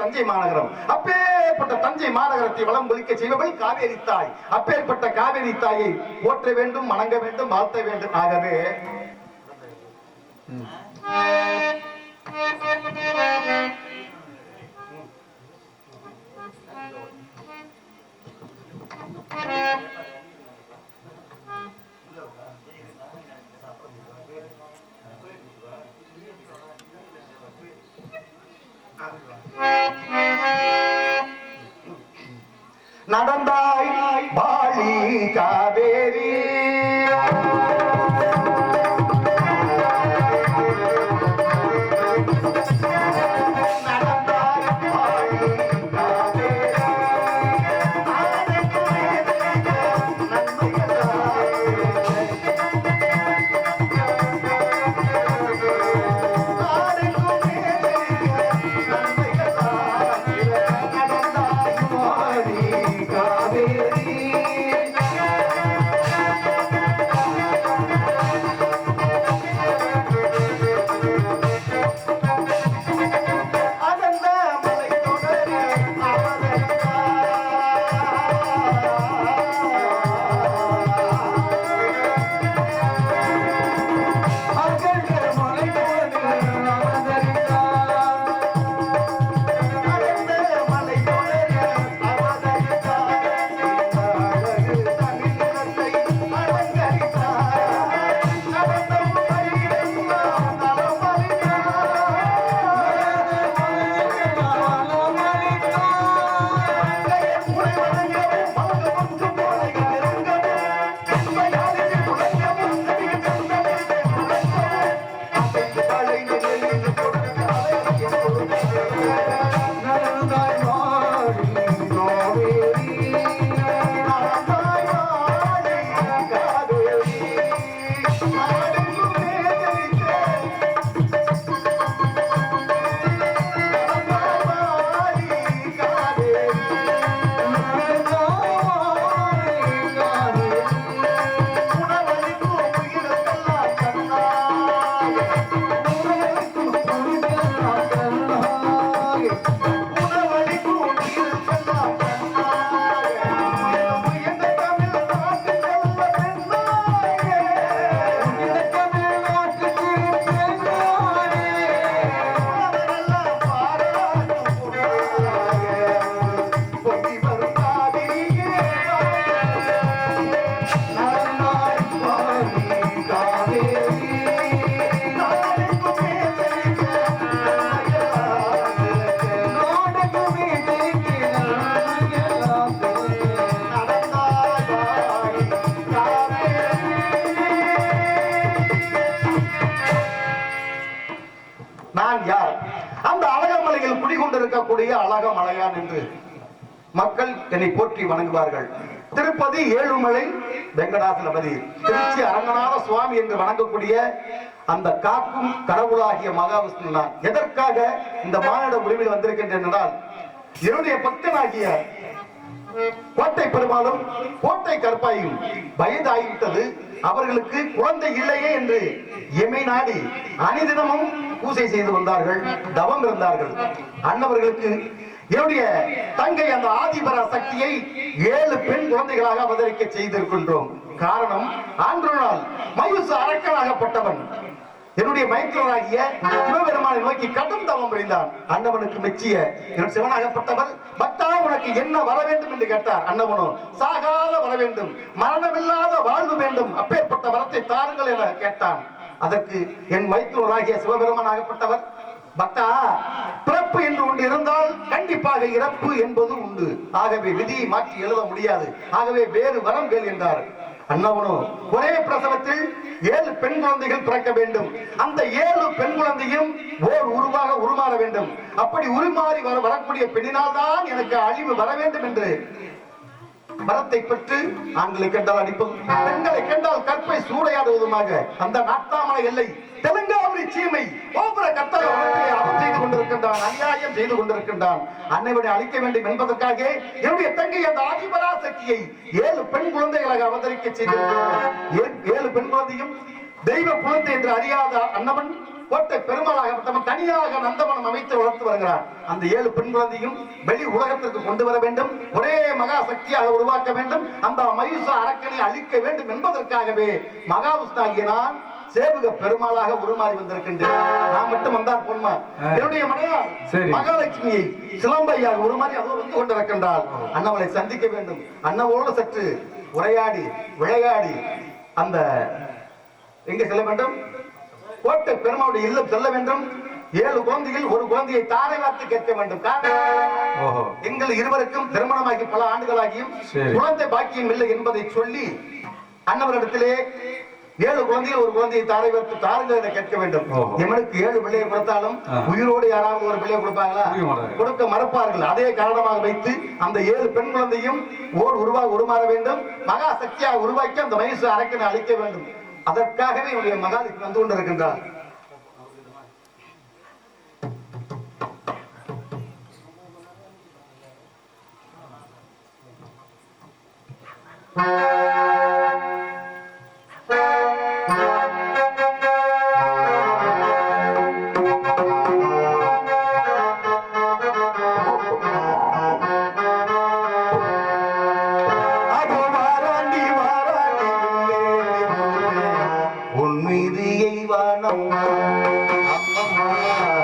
தஞ்சை மாநகரம். அப்பேற்பட்ட தஞ்சை மாநகரத்தை வளம் ஒழிக்க செய்பவள் காவேரி தாய். அப்பேற்பட்ட காவேரி தாயை போற்ற வேண்டும் வணங்க வேண்டும் வாழ்த்த வேண்டும். ஆகவே நடந்தாய் பாலி காவேரி. அழகமலையான் என்று மக்கள் என்னை போற்றி வணங்குவார்கள். திருப்பதி ஏழுமலை வெங்கடாசலபதி. திருச்சி அரங்கநாத சுவாமி என்று வணங்கக்கூடிய அந்த காக்கும் கடவுளாகிய மகாவிஷ்ணு தான் எதற்காக இந்த மாநில உரிமையில் வந்திருக்கின்றேன் என்றால் என்னுடைய பக்தனாகிய கோட்டை பெருமாளும் கோட்டை கற்பாயும் வயதாகிவிட்டது. அவர்களுக்கு குழந்தை இல்லையே என்று எமை நாடி அனிதினமும் பூஜை செய்து வந்தார்கள் தவம் இருந்தார்கள். அன்னவர்களுக்கு என்னுடைய தங்கை அந்த ஆதிபர சக்தியை ஏழு பெண் குழந்தைகளாக அவதரிக்க செய்திருக்கின்றோம். காரணம் ஆண்டு நாள் மயூசு அரக்கனாகப்பட்டவன். என்னுடைய மைத்திரனாகிய சிவபெருமானை நோக்கி கடும் தவம் புரிந்தான். அன்னவனுக்கு மெச்சிய என் சிவனாகப்பட்டவர் பக்தா உனக்கு என்ன வர வேண்டும்? என்று கேட்டார். அன்னவனோ சாகாத வர வேண்டும் மரணமில்லாத வாழ்வு வேண்டும் அப்பேற்பட்ட வரத்தை தாருங்கள் என கேட்டான். அதற்கு என் மைத்திரனாகிய சிவபெருமானாகப்பட்டவர் பக்தா இறப்பு என்று ஒன்று இருந்தால் கண்டிப்பாக இறப்பு என்பது உண்டு. ஆகவே விதியை மாற்றி எழுத முடியாது. ஆகவே வேறு வரம் கேள் என்றார். அண்ணவனோ ஒரே பிரசவத்தில் ஏழு பெண் குழந்தைகள் பிறக்க வேண்டும். அந்த ஏழு பெண் குழந்தையும் ஓர் உருவாக உருமாற வேண்டும். அப்படி உருமாறி வர வரக்கூடிய பெண்ணினால் தான் எனக்கு அழிவு வர வேண்டும் என்று. மரத்தை பெற்று ஆண்களை கண்டால் அடிப்பதும் பெண்களை கண்டால் கற்பை சூடையாடுவதுமாக அந்த நாட்டாமலை எல்லை தெலுங்கு சீமை கோபுர கட்டளை அவன் செய்து கொண்டிருக்கின்றான் அநியாயம் செய்து கொண்டிருக்கின்றான். அன்னைவனை அழிக்க வேண்டும் என்பதற்காக என்னுடைய தங்கை அந்த ஆதிபராசக்தியை ஏழு பெண் குழந்தைகளாக அவதரிக்க செய்திருக்கிறான் ஏழு பெண் குழந்தையும் தெய்வ குழந்தை என்று அறியாத அன்னவன் கோட்டை பெருமாளாகப்பட்டவன் தனியாக நந்தவனம் அமைத்து வளர்த்து வருகிறார். அந்த ஏழு பெண் குழந்தையும் வெளி உலகத்திற்கு கொண்டு வர வேண்டும் ஒரே மகா சக்தியாக உருவாக்க வேண்டும் அந்த மயூச அரக்கனை அழிக்க வேண்டும் என்பதற்காகவே மகாவிஷ்ணாகிய நான் சேவக பெருமாளாக உருமாறி வந்திருக்கின்றேன். நான் மட்டும் வந்தார் பொன்மா என்னுடைய மனையார். மகாலட்சுமியை சிலம்பையாக உருமாறி அதோ வந்து கொண்டிருக்கின்றாள் அண்ணவளை சந்திக்க வேண்டும். அண்ணவோடு சற்று உரையாடி விளையாடி அந்த எங்க செல்ல வேண்டும்? கோட்டை பெருமாவுடைய இல்லம் செல்ல வேண்டும். ஏழு குழந்தைகள் ஒரு குழந்தையை தாரை வார்த்து கேட்க வேண்டும். எங்கள் இருவருக்கும் திருமணமாகி பல ஆண்டுகளாகியும். குழந்தை பாக்கியம் இல்லை என்பதை சொல்லி அன்னவரிடத்திலே ஏழு குழந்தைகள் ஒரு குழந்தையை தாரை வைத்து தாருங்கள் என கேட்க வேண்டும். எவனுக்கு ஏழு பிள்ளையை கொடுத்தாலும். உயிரோடு யாராவது ஒரு பிள்ளையை கொடுப்பாங்களா கொடுக்க மறப்பார்கள். அதே காரணமாக வைத்து அந்த ஏழு பெண் குழந்தையும் ஓர் உருவாக உருமாற வேண்டும். மகா சக்தியாக உருவாக்கி அந்த வயசு அரக்கனை அழிக்க வேண்டும். அதற்காகவே என்னுடைய மகாலுக்கு வந்து கொண்டிருக்கின்றார். Allah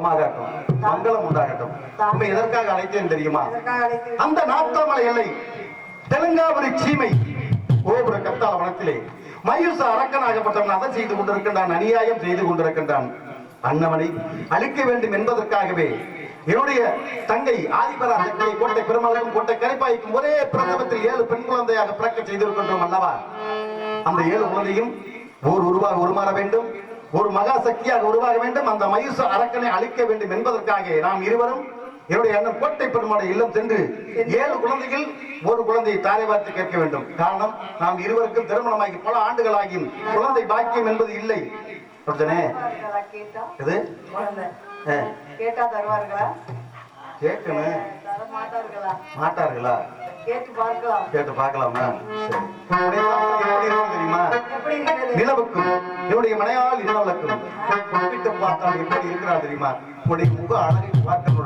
நலமாகட்டும் மங்களம் உண்டாகட்டும். உண்மை எதற்காக அழைத்தேன் தெரியுமா? அந்த நாத்தாமலை எல்லை தெலுங்காபுரி சீமை கோபுர கத்தால வனத்திலே. மயூச அரக்கனாகப்பட்டவன் அதை செய்து கொண்டிருக்கின்றான் அநியாயம் செய்து கொண்டிருக்கின்றான். அன்னவனை அழிக்க வேண்டும் என்பதற்காகவே என்னுடைய தங்கை ஆதிபரா சக்தியை கோட்டை பெருமாளுக்கும் கோட்டை கரைப்பாய்க்கும் ஒரே பிரசவத்தில் ஏழு பெண் குழந்தையாக பிறக்க செய்திருக்கின்றோம் அல்லவா? அந்த ஏழு குழந்தையும் ஓர் உருவாக உருமாற வேண்டும். ஒரு மகா சக்தியாக உருவாக வேண்டும். அந்த மயூச அரக்கனை அழிக்க வேண்டும் என்பதற்காக நாம் இருவரும் என்னுடைய அண்ணன் கோட்டை பெருமாளை இல்லம் சென்று ஏழு குழந்தைகள் ஒரு குழந்தையை தாரை பார்த்து கேட்க வேண்டும். காரணம் நாம் இருவருக்கும் திருமணமாகி பல ஆண்டுகளாகியும் குழந்தை பாக்கியம் என்பது இல்லை. இது கேட்டா தருவார்களா? கேட்கணும். மாட்டார்களா? கேட்டு பார்க்கலாம். கேட்டு பார்க்கலாமா சரி. எப்படி இருக்கும் தெரியுமா? நிலவுக்கும். என்னுடைய மனையால் நிலவலுக்கும். ஒப்பிட்டு பார்த்தால் எப்படி இருக்கிறார் தெரியுமா? உன்னுடைய முக அழகை பார்க்கணும்